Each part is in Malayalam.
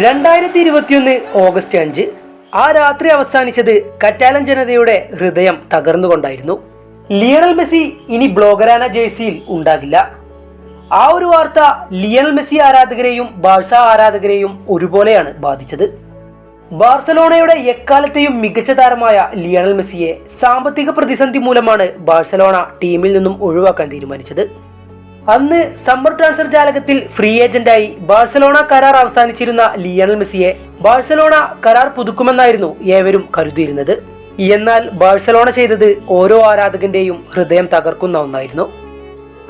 രണ്ടായിരത്തി ഇരുപത്തിയൊന്ന് ഓഗസ്റ്റ് അഞ്ച്. ആ രാത്രി അവസാനിച്ചത് കറ്റാലൻ ജനതയുടെ ഹൃദയം തകർന്നുകൊണ്ടായിരുന്നു. ലിയണൽ മെസ്സി ഇനി ബ്ലോഗരാന ജേഴ്സിയിൽ ഉണ്ടാകില്ല. ആ ഒരു വാർത്ത ലിയണൽ മെസ്സി ആരാധകരെയും ബാഴ്സ ആരാധകരെയും ഒരുപോലെയാണ് ബാധിച്ചത്. ബാഴ്സലോണയുടെ എക്കാലത്തെയും മികച്ച താരമായ ലിയണൽ മെസ്സിയെ സാമ്പത്തിക പ്രതിസന്ധി മൂലമാണ് ബാഴ്സലോണ ടീമിൽ നിന്നും ഒഴിവാക്കാൻ തീരുമാനിച്ചത്. അന്ന് സമ്മർ ട്രാൻസ്ഫർ ജാലകത്തിൽ ഫ്രീ ഏജന്റായി ബാഴ്സലോണ കരാർ അവസാനിച്ചിരുന്ന ലിയണൽ മെസ്സിയെ ബാഴ്സലോണ കരാർ പുതുക്കുമെന്നായിരുന്നു ഏവരും കരുതിയിരുന്നത്. എന്നാൽ ബാഴ്സലോണ ചെയ്തത് ഓരോ ആരാധകന്റെയും ഹൃദയം തകർക്കുന്ന ഒന്നായിരുന്നു.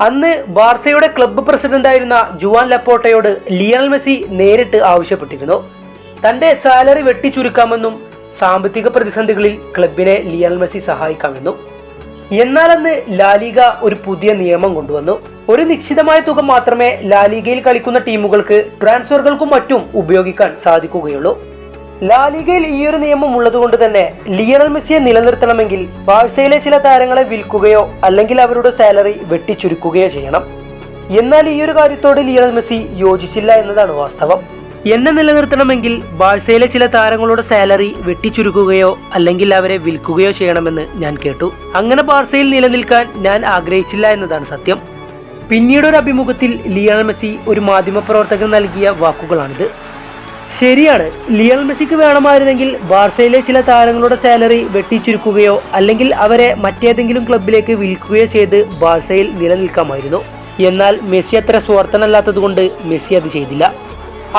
അന്ന് ബാർസയുടെ ക്ലബ്ബ് പ്രസിഡന്റായിരുന്ന ജുവാൻ ലപ്പോട്ടയോട് ലിയണൽ മെസ്സി നേരിട്ട് ആവശ്യപ്പെട്ടിരുന്നു. തന്റെ സാലറി വെട്ടിച്ചുരുക്കാമെന്നും സാമ്പത്തിക പ്രതിസന്ധികളിൽ ക്ലബിനെ ലിയണൽ മെസ്സി സഹായിക്കാമെന്നും. എന്നാൽ അന്ന് ലാലിഗ ഒരു പുതിയ നിയമം കൊണ്ടുവന്നു. ഒരു നിശ്ചിതമായ തുക മാത്രമേ ലാലിഗയിൽ കളിക്കുന്ന ടീമുകൾക്ക് ട്രാൻസ്ഫറുകൾക്കും മറ്റും ഉപയോഗിക്കാൻ സാധിക്കുകയുള്ളൂ. ലാലിഗയിൽ ഈ ഒരു നിയമം ഉള്ളതുകൊണ്ട് തന്നെ ലിയണൽ മെസ്സിയെ നിലനിർത്തണമെങ്കിൽ ബാഴ്സയിലെ ചില താരങ്ങളെ വിൽക്കുകയോ അല്ലെങ്കിൽ അവരുടെ സാലറി വെട്ടിച്ചുരുക്കുകയോ ചെയ്യണം. എന്നാൽ ഈ ഒരു കാര്യത്തോട് ലിയണൽ മെസ്സി യോജിച്ചില്ല എന്നതാണ് വാസ്തവം. എന്നെ നിലനിർത്തണമെങ്കിൽ ബാഴ്സയിലെ ചില താരങ്ങളുടെ സാലറി വെട്ടിച്ചുരുക്കുകയോ അല്ലെങ്കിൽ അവരെ വിൽക്കുകയോ ചെയ്യണമെന്ന് ഞാൻ കേട്ടു. അങ്ങനെ ബാഴ്സയിൽ നിലനിൽക്കാൻ ഞാൻ ആഗ്രഹിച്ചില്ല എന്നതാണ് സത്യം. പിന്നീട് ഒരു അഭിമുഖത്തിൽ ലിയണൽ മെസ്സി ഒരു മാധ്യമപ്രവർത്തകൻ നൽകിയ വാക്കുകളാണിത്. ശരിയാണ് ലിയണൽ മെസ്സിക്ക് വേണമായിരുന്നെങ്കിൽ ബാഴ്സയിലെ ചില താരങ്ങളുടെ സാലറി വെട്ടിച്ചുരുക്കുകയോ അല്ലെങ്കിൽ അവരെ മറ്റേതെങ്കിലും ക്ലബിലേക്ക് വിൽക്കുകയോ ചെയ്ത് ബാഴ്സയിൽ നിലനിൽക്കാമായിരുന്നു. എന്നാൽ മെസ്സി അത്ര സ്വാർത്ഥനല്ലാത്തതുകൊണ്ട് മെസ്സി അത് ചെയ്തില്ല.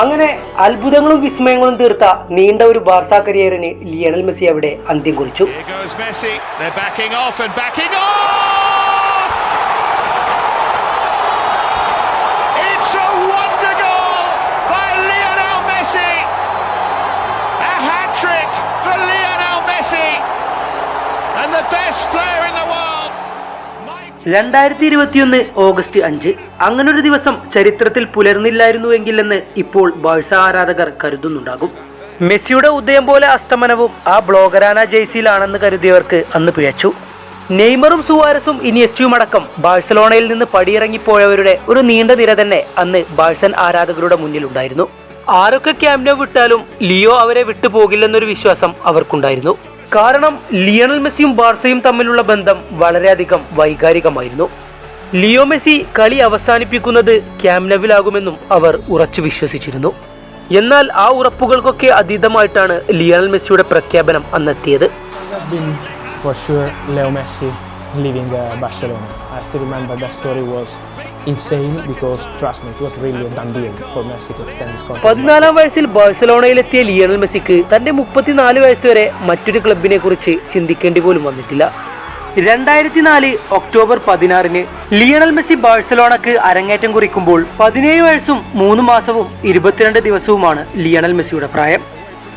അങ്ങനെ അത്ഭുതങ്ങളും വിസ്മയങ്ങളും തീർത്ത നീണ്ട ഒരു ബാർസ കരിയറിന് ലിയണൽ മെസ്സി അവിടെ അന്ത്യം കുറിച്ചു. രണ്ടായിരത്തി ഇരുപത്തിയൊന്ന് ഓഗസ്റ്റ് അഞ്ച്. അങ്ങനൊരു ദിവസം ചരിത്രത്തിൽ പുലർന്നില്ലായിരുന്നുവെങ്കിലെന്ന് ഇപ്പോൾ ബാഴ്സ ആരാധകർ കരുതുന്നുണ്ടാകും. മെസ്സിയുടെ ഉദയം പോലെ അസ്തമനവും ആ ബ്ലോഗരാന ജേഴ്സിയിലാണെന്ന് കരുതിയവർക്ക് അന്ന് പിഴച്ചു. നെയ്മറും സുവാരസും ഇനിയസ്റ്റിയും അടക്കം ബാഴ്സലോണയിൽ നിന്ന് പടിയിറങ്ങിപ്പോയവരുടെ ഒരു നീണ്ട നിര തന്നെ അന്ന് ബാഴ്സൻ ആരാധകരുടെ മുന്നിലുണ്ടായിരുന്നു. ആരൊക്കെ ക്യാമ്പിനെ വിട്ടാലും ലിയോ അവരെ വിട്ടുപോകില്ലെന്നൊരു വിശ്വാസം അവർക്കുണ്ടായിരുന്നു. കാരണം ലിയണൽ മെസ്സിയും ബാർസയും തമ്മിലുള്ള ബന്ധം വളരെയധികം വൈകാരികമായിരുന്നു. ലിയോ മെസ്സി കളി അവസാനിപ്പിക്കുന്നത് ക്യാമ്നവിലാകുമെന്നും അവർ ഉറച്ചു വിശ്വസിച്ചിരുന്നു. എന്നാൽ ആ ഉറപ്പുകൾക്കൊക്കെ അതീതമായിട്ടാണ് ലിയണൽ മെസ്സിയുടെ പ്രഖ്യാപനം അന്നെത്തിയത്. For sure Leo Messi leaving uh, Barcelona. I still remember that story was insane because trust me, it was really a done deal for Messi to extend his contract. പതിനാലാം വയസ്സിൽ ബാഴ്സലോണയിലെത്തിയ ലിയണൽ മെസ്സിക്ക് തന്റെ മുപ്പത്തിനാല് വയസ്സ് വരെ മറ്റൊരു ക്ലബിനെ കുറിച്ച് ചിന്തിക്കേണ്ടി പോലും വന്നിട്ടില്ല. രണ്ടായിരത്തി നാല് ഒക്ടോബർ പതിനാറിന് ലിയണൽ മെസ്സി ബാഴ്സലോണക്ക് അരങ്ങേറ്റം കുറിക്കുമ്പോൾ പതിനേഴ് വയസ്സും മൂന്ന് മാസവും ഇരുപത്തിരണ്ട് ദിവസവുമാണ് ലിയണൽ മെസ്സിയുടെ പ്രായം.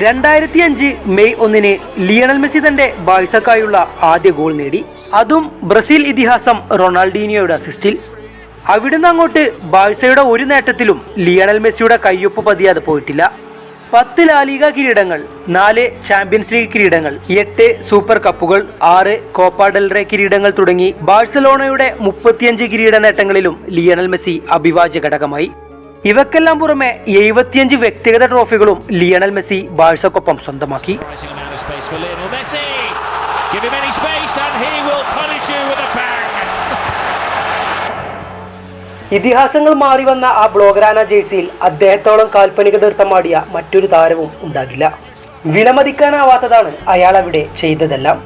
രണ്ടായിരത്തി അഞ്ച് മെയ് ഒന്നിന് ലിയണൽ മെസ്സി തന്റെ ബാഴ്സക്കായുള്ള ആദ്യ ഗോൾ നേടി. അതും ബ്രസീൽ ഇതിഹാസം റൊണാൾഡീനിയോയുടെ അസിസ്റ്റിൽ അവിടുന്ന് അങ്ങോട്ട് ബാഴ്സയുടെ ഒരു നേട്ടത്തിലും ലിയണൽ മെസ്സിയുടെ കയ്യൊപ്പ് പതിയാതെ പോയിട്ടില്ല പത്ത് ലാലിക കിരീടങ്ങൾ നാല് ചാമ്പ്യൻസ് ലീഗ് കിരീടങ്ങൾ എട്ട് സൂപ്പർ കപ്പുകൾ ആറ് കോപ്പ ഡെൽറേ കിരീടങ്ങൾ തുടങ്ങി ബാഴ്സലോണയുടെ മുപ്പത്തിയഞ്ച് കിരീട നേട്ടങ്ങളിലും ലിയണൽ മെസ്സി അഭിവാജ്യ ഘടകമായി ഇവക്കെല്ലാം പുറമെ എഴുപത്തിയഞ്ച് വ്യക്തിഗത ട്രോഫികളും ലിയണൽ മെസ്സി ബാഴ്സക്കൊപ്പം സ്വന്തമാക്കി. Give him any space and he will punish you with a bang. ഇതിഹാസങ്ങൾ മാറി വന്ന ആ ബ്ലോഗ്രാന ജേഴ്സിയിൽ അദ്ദേഹത്തോളം കാൽപ്പനിക നൃത്തമാടിയ മറ്റൊരു താരവും ഉണ്ടാകില്ല. വിലമതിക്കാനാവാത്തതാണ് അയാൾ അവിടെ ചെയ്തതെല്ലാം.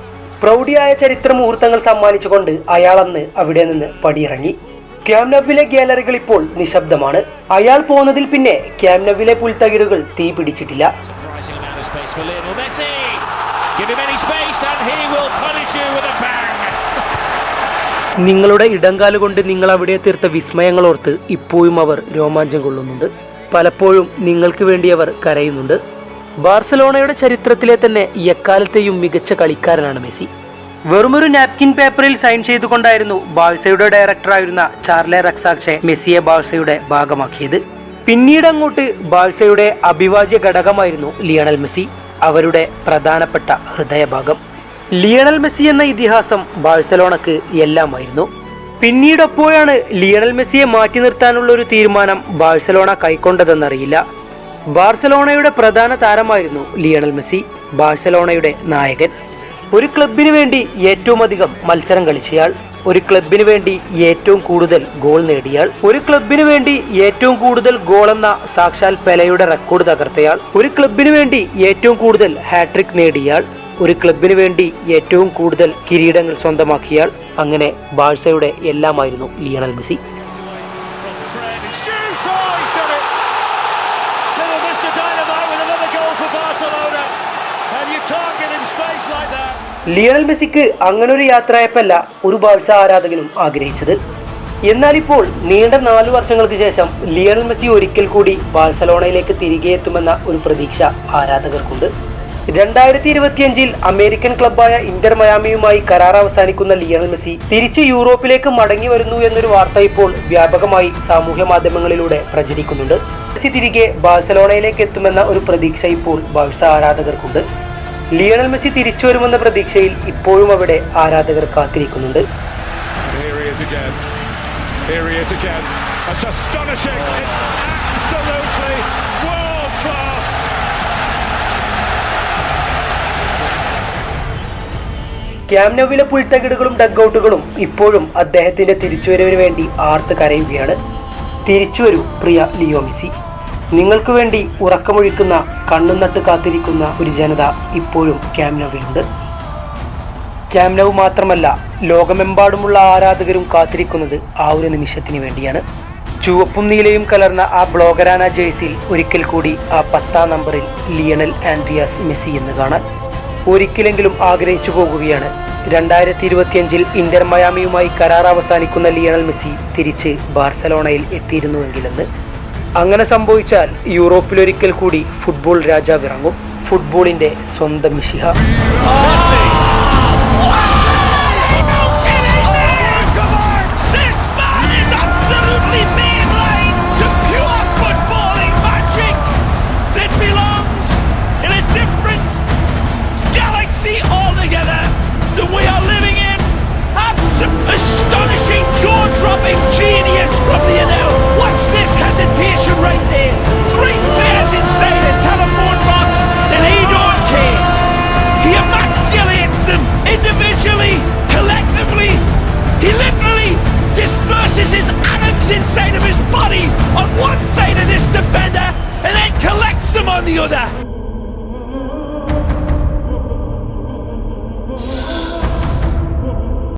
പ്രൗഢിയായ ചരിത്ര മുഹൂർത്തങ്ങൾ സമ്മാനിച്ചുകൊണ്ട് അയാൾ അന്ന് അവിടെ നിന്ന് പടിയിറങ്ങി. ക്യാംനവിലെ ഗാലറികൾ ഇപ്പോൾ നിശബ്ദമാണ്. അയാൾ പോന്നതിൽ പിന്നെ ക്യാംനവിലെ പുൽത്തകിടുകൾ തീ പിടിച്ചിട്ടില്ല. Give him any space and he will punish you with a. നിങ്ങളുടെ ഇടങ്കാലുകൊണ്ട് നിങ്ങൾ അവിടെ തീർത്ത വിസ്മയങ്ങൾ ഓർത്ത് ഇപ്പോഴും അവർ രോമാഞ്ചം കൊള്ളുന്നുണ്ട്. പലപ്പോഴും നിങ്ങൾക്ക് വേണ്ടി അവർ കരയുന്നുണ്ട്. ബാർസലോണയുടെ ചരിത്രത്തിലെ തന്നെ എക്കാലത്തെയും മികച്ച കളിക്കാരനാണ് മെസ്സി. വെറുമൊരു നാപ്കിൻ പേപ്പറിൽ സൈൻ ചെയ്തുകൊണ്ടായിരുന്നു ബാഴ്സയുടെ ഡയറക്ടറായിരുന്ന ചാർലെ റക്സാക്ഷെ മെസ്സിയെ ബാഴ്സയുടെ ഭാഗമാക്കിയത്. പിന്നീട് അങ്ങോട്ട് ബാഴ്സയുടെ അഭിവാജ്യ ഘടകമായിരുന്നു ലിയണൽ മെസ്സി അവരുടെ പ്രധാനപ്പെട്ട ഹൃദയഭാഗം. ലിയണൽ മെസ്സി എന്ന ഇതിഹാസം ബാഴ്സലോണക്ക് എല്ലാമായിരുന്നു. പിന്നീട് എപ്പോഴാണ് ലിയണൽ മെസ്സിയെ മാറ്റി നിർത്താനുള്ള ഒരു തീരുമാനം ബാഴ്സലോണ കൈക്കൊണ്ടതെന്നറിയില്ല. ബാഴ്സലോണയുടെ പ്രധാന താരമായിരുന്നു ലിയണൽ മെസ്സി ബാഴ്സലോണയുടെ നായകൻ. ഒരു ക്ലബിന് വേണ്ടി ഏറ്റവും അധികം മത്സരം കളിച്ചയാൾ ഒരു ക്ലബിന് വേണ്ടി ഏറ്റവും കൂടുതൽ ഗോൾ നേടിയാൾ ഒരു ക്ലബിന് വേണ്ടി ഏറ്റവും കൂടുതൽ ഗോൾ എന്ന സാക്ഷാൽ പെലയുടെ റെക്കോർഡ് തകർത്തയാൾ ഒരു ക്ലബിന് വേണ്ടി ഏറ്റവും കൂടുതൽ ഹാട്രിക് നേടിയാൾ ഒരു ക്ലബിന് വേണ്ടി ഏറ്റവും കൂടുതൽ കിരീടങ്ങൾ സ്വന്തമാക്കിയാൽ അങ്ങനെ ബാഴ്സയുടെ എല്ലാമായിരുന്നു ലിയണൽ മെസ്സി. ലിയണൽ മെസ്സിക്ക് ഒരു യാത്രയപ്പല്ല ഒരു ബാഴ്സ ആരാധകനും ആഗ്രഹിച്ചത് എന്നാൽ ഇപ്പോൾ നീണ്ട നാലു വർഷങ്ങൾക്ക് ശേഷം ലിയണൽ മെസ്സി ഒരിക്കൽ കൂടി ബാഴ്സലോണയിലേക്ക് തിരികെ എത്തുമെന്ന ഒരു പ്രതീക്ഷ ആരാധകർക്കുണ്ട് രണ്ടായിരത്തി ഇരുപത്തിയഞ്ചിൽ അമേരിക്കൻ ക്ലബായ ഇന്റർ മയാമിയുമായി കരാർ അവസാനിക്കുന്ന ലിയണൽ മെസ്സി തിരിച്ച് യൂറോപ്പിലേക്ക് മടങ്ങി വരുന്നു എന്നൊരു വാർത്ത ഇപ്പോൾ വ്യാപകമായി സാമൂഹ്യ മാധ്യമങ്ങളിലൂടെ പ്രചരിക്കുന്നുണ്ട് മെസ്സി തിരികെ ബാഴ്സലോണയിലേക്ക് എത്തുമെന്ന ഒരു പ്രതീക്ഷ ഇപ്പോൾ ബാഴ്സ ആരാധകർക്കുണ്ട് ലിയണൽ മെസ്സി തിരിച്ചു വരുമെന്ന പ്രതീക്ഷയിൽ ഇപ്പോഴും അവിടെ ആരാധകർ കാത്തിരിക്കുന്നുണ്ട് Here he is again. That's astonishing. It's absolutely world class. ക്യാമ്നോവിലെ പുൽത്തകിടുകളും ഡഗ്ഔട്ടുകളും ഇപ്പോഴും അദ്ദേഹത്തിന്റെ തിരിച്ചുവരവിന് വേണ്ടി ആർത്ത് കരയുകയാണ്. തിരിച്ചുവരൂ പ്രിയ ലിയോ മെസ്സി. നിങ്ങൾക്ക് വേണ്ടി ഉറക്കമൊഴിക്കുന്ന കണ്ണും നട്ട് കാത്തിരിക്കുന്ന ഒരു ജനത ഇപ്പോഴും ക്യാമ്നോവിലുണ്ട് ക്യാംനവ് മാത്രമല്ല ലോകമെമ്പാടുമുള്ള ആരാധകരും കാത്തിരിക്കുന്നത് ആ ഒരു നിമിഷത്തിന് വേണ്ടിയാണ്. ചുവപ്പും നീലയും കലർന്ന ആ ബ്ലോഗരാന ജേഴ്സിയിൽ ഒരിക്കൽ കൂടി ആ പത്താം നമ്പറിൽ ലിയണൽ ആൻഡ്രിയാസ് മെസ്സി എന്ന് കാണാൻ ഒരിക്കലെങ്കിലും ആഗ്രഹിച്ചു പോകുകയാണ്. രണ്ടായിരത്തി ഇരുപത്തിയഞ്ചിൽ ഇന്റർ മയാമിയുമായി കരാർ അവസാനിക്കുന്ന ലിയണൽ മെസ്സി തിരിച്ച് ബാർസലോണയിൽ എത്തിയിരുന്നുവെങ്കിലെന്ന്. അങ്ങനെ സംഭവിച്ചാൽ യൂറോപ്പിലൊരിക്കൽ കൂടി ഫുട്ബോൾ രാജാവിറങ്ങും. ഫുട്ബോളിന്റെ സ്വന്തം മിഷിഹ right